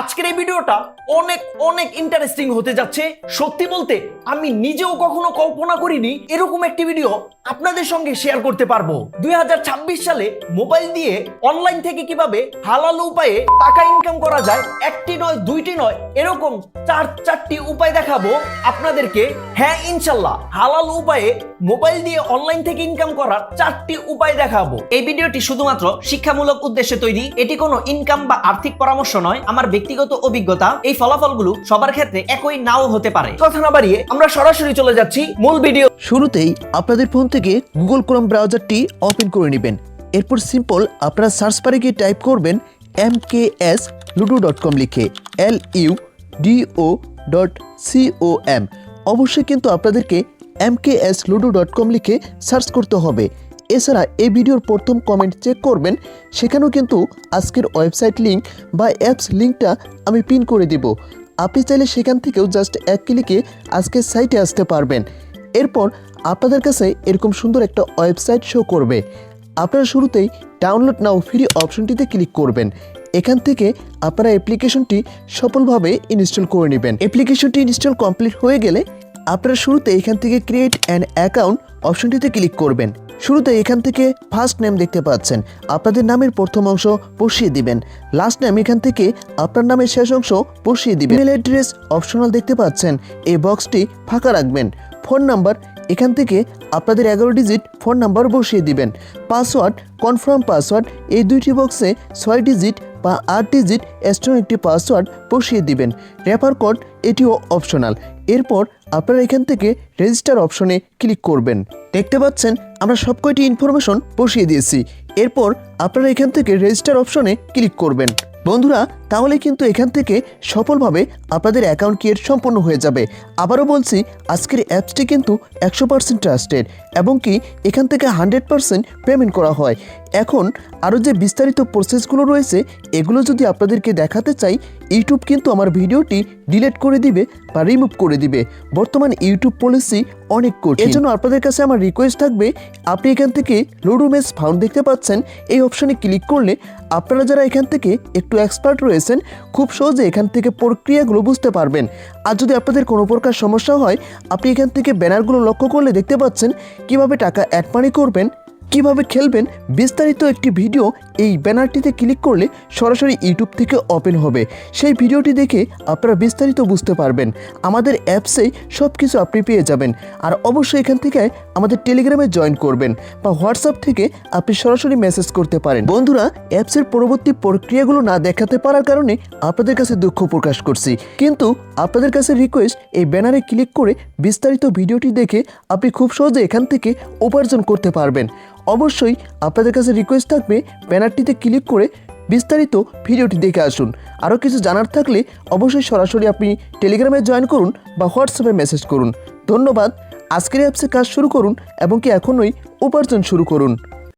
আজকের এই ভিডিওটা অনেক অনেক ইন্টারেস্টিং হতে যাচ্ছে। সত্যি বলতে, আমি নিজেও কখনো কল্পনা করিনি এরকম একটি ভিডিও আপনাদের সঙ্গে শেয়ার করতে পারব। দুই সালে মোবাইল দিয়ে অনলাইন থেকে কীভাবে হালাল উপায়ে টাকা ইনকাম করা যায়, একটি নয়, দুইটি নয়, এরকম চার, চারটি উপায় দেখাবো আপনাদেরকে। হ্যাঁ ইনশাল্লাহ, হালাল উপায়ে মোবাইল দিয়ে অনলাইন থেকে ইনকাম করার চারটি উপায় দেখাবো। এই ভিডিওটি শুধুমাত্র শিক্ষামূলক উদ্দেশ্যে তৈরি, এটি কোনো ইনকাম বা আর্থিক পরামর্শ নয়, আমার ব্যক্তিগত অভিজ্ঞতা, এই ফলাফলগুলো সবার ক্ষেত্রে একই নাও হতে পারে। কথা না বাড়িয়ে আমরা সরাসরি চলে যাচ্ছি মূল ভিডিও শুরুতেই আপনাদের ফোন থেকে গুগল ক্রোম ব্রাউজারটি ওপেন করে নেবেন। এরপর সিম্পল আপনারা সার্চ বারে গিয়ে টাইপ করবেন M K S ludo dot com লিখে L U D O dot C O M অবশ্যই কিন্তু আপনাদেরকে M K S ludo dot com লিখে সার্চ করতে হবে। এছাড়া এই ভিডিওর প্রথম কমেন্ট চেক করবেন, সেখানেও কিন্তু আজকের ওয়েবসাইট লিঙ্ক বা অ্যাপস লিঙ্কটা আমি পিন করে দিব। আপনি চাইলে সেখান থেকেও জাস্ট এক ক্লিকে আজকের সাইটে আসতে পারবেন। এরপর আপনাদের কাছে এরকম সুন্দর একটা ওয়েবসাইট শো করবে। আপনারা শুরুতেই ডাউনলোড নাও ফ্রি অপশনটিতে ক্লিক করবেন। এখান থেকে আপনারা অ্যাপ্লিকেশনটি সফলভাবে ইনস্টল করে নেবেন। অ্যাপ্লিকেশনটি ইনস্টল কমপ্লিট হয়ে গেলে আপনারা শুরুতে এখান থেকে ক্রিয়েট অ্যান অ্যাকাউন্ট অপশনটিতে ক্লিক করবেন। শুরুতে এখান থেকে ফার্স্ট নেম দেখতে পাচ্ছেন। আপনাদের নামের প্রথম অংশ বসিয়ে দিবেন। লাস্ট নেম এখান থেকে আপনার নামের শেষ অংশ বসিয়ে দিবেন। ইমেল অ্যাড্রেস অপশনাল দেখতে পাচ্ছেন। এই বক্সটি ফাঁকা রাখবেন। ফোন নাম্বার এখান থেকে আপনাদের এগারো ডিজিট ফোন নাম্বার বসিয়ে দিবেন। পাসওয়ার্ড কনফার্ম পাসওয়ার্ড এই দুইটি বক্সে ছয় ডিজিট বা আট ডিজিট স্ট্রং একটি পাসওয়ার্ড বসিয়ে দিবেন। রেফার কোড এটিও অপশনাল এরপর আপনারা এখান থেকে রেজিস্টার অপশনে ক্লিক করবেন। দেখতে পাচ্ছেন, আমরা সব কয়টি ইনফরমেশন বসিয়ে দিয়েছি। এরপর আপনারা এখান থেকে রেজিস্টার অপশনে ক্লিক করবেন। বন্ধুরা তাহলে কিন্তু এখান থেকে সফলভাবে আপনাদের অ্যাকাউন্ট ক্রিয়েট সম্পন্ন হয়ে যাবে। আবারও বলছি, আজকের অ্যাপসটি কিন্তু একশো পার্সেন্ট ট্রাস্টেড এবং কি এখান থেকে হান্ড্রেড পার্সেন্ট পেমেন্ট করা হয়। এখন আরও যে বিস্তারিত প্রসেসগুলো রয়েছে, এগুলো যদি আপনাদেরকে দেখাতে চাই, ইউটিউব কিন্তু আমার ভিডিওটি ডিলিট করে দিবে বা রিমুভ করে দিবে। বর্তমান ইউটিউব পলিসি অনেক কঠিন। জন্য আপনাদের কাছে আমার রিকোয়েস্ট থাকবে, আপনি এখান থেকে লুডো মেস ফাউন্ড দেখতে পাচ্ছেন। এই অপশনে ক্লিক করলে আপনারা যারা এখান থেকে একটু এক্সপার্ট রয়েছেন খুব সহজে এখান থেকে প্রক্রিয়াগুলো বুঝতে পারবেন। আর যদি আপনাদের কোনো প্রকার সমস্যা হয়, আপনি এখান থেকে ব্যানারগুলো লক্ষ্য করলে দেখতে পাচ্ছেন কীভাবে টাকা অ্যাড মানি করবেন। কীভাবে খেলবেন বিস্তারিত একটি ভিডিও এই ব্যানারটিতে ক্লিক করলে সরাসরি ইউটিউব থেকে ওপেন হবে। সেই ভিডিওটি দেখে আপনারা বিস্তারিত বুঝতে পারবেন। আমাদের অ্যাপসেই সব কিছু আপনি পেয়ে যাবেন। আর অবশ্যই এখান থেকে আমাদের টেলিগ্রামে জয়েন করবেন বা হোয়াটসঅ্যাপ থেকে আপনি সরাসরি মেসেজ করতে পারেন। বন্ধুরা, অ্যাপসের পরবর্তী প্রক্রিয়াগুলো না দেখাতে পারার কারণে আপনাদের কাছে দুঃখ প্রকাশ করছি। কিন্তু আপনাদের কাছে রিকোয়েস্ট এই ব্যানারে ক্লিক করে বিস্তারিত ভিডিওটি দেখে আপনি খুব সহজে এখান থেকে উপার্জন করতে পারবেন। অবশ্যই আপনাদের কাছে রিকোয়েস্ট থাকবে ব্যানারটিতে ক্লিক করে বিস্তারিত ভিডিওটি দেখে আসুন। আরও কিছু জানার থাকলে অবশ্যই সরাসরি আপনি টেলিগ্রামে জয়েন করুন বা হোয়াটসঅ্যাপে মেসেজ করুন। ধন্যবাদ। আজকের অ্যাপসে কাজ শুরু করুন এবং কি এখনই উপার্জন শুরু করুন।